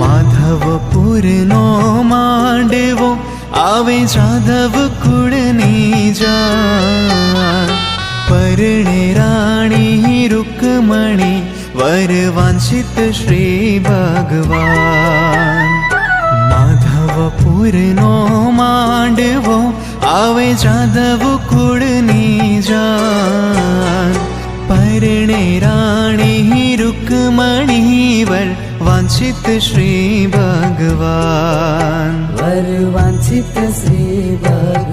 માધવપુરનો માંડવો, આવે જાધવ કુળની જા પરણે રાણી રૂકમણી વર વાંછિત શ્રી ભગવાન. માધવપુરનો માંડવો, આવે જાધવ કુળની જાન. વાંછિત શ્રી ભગવાન વર વાંછિત શ્રી ભગવાન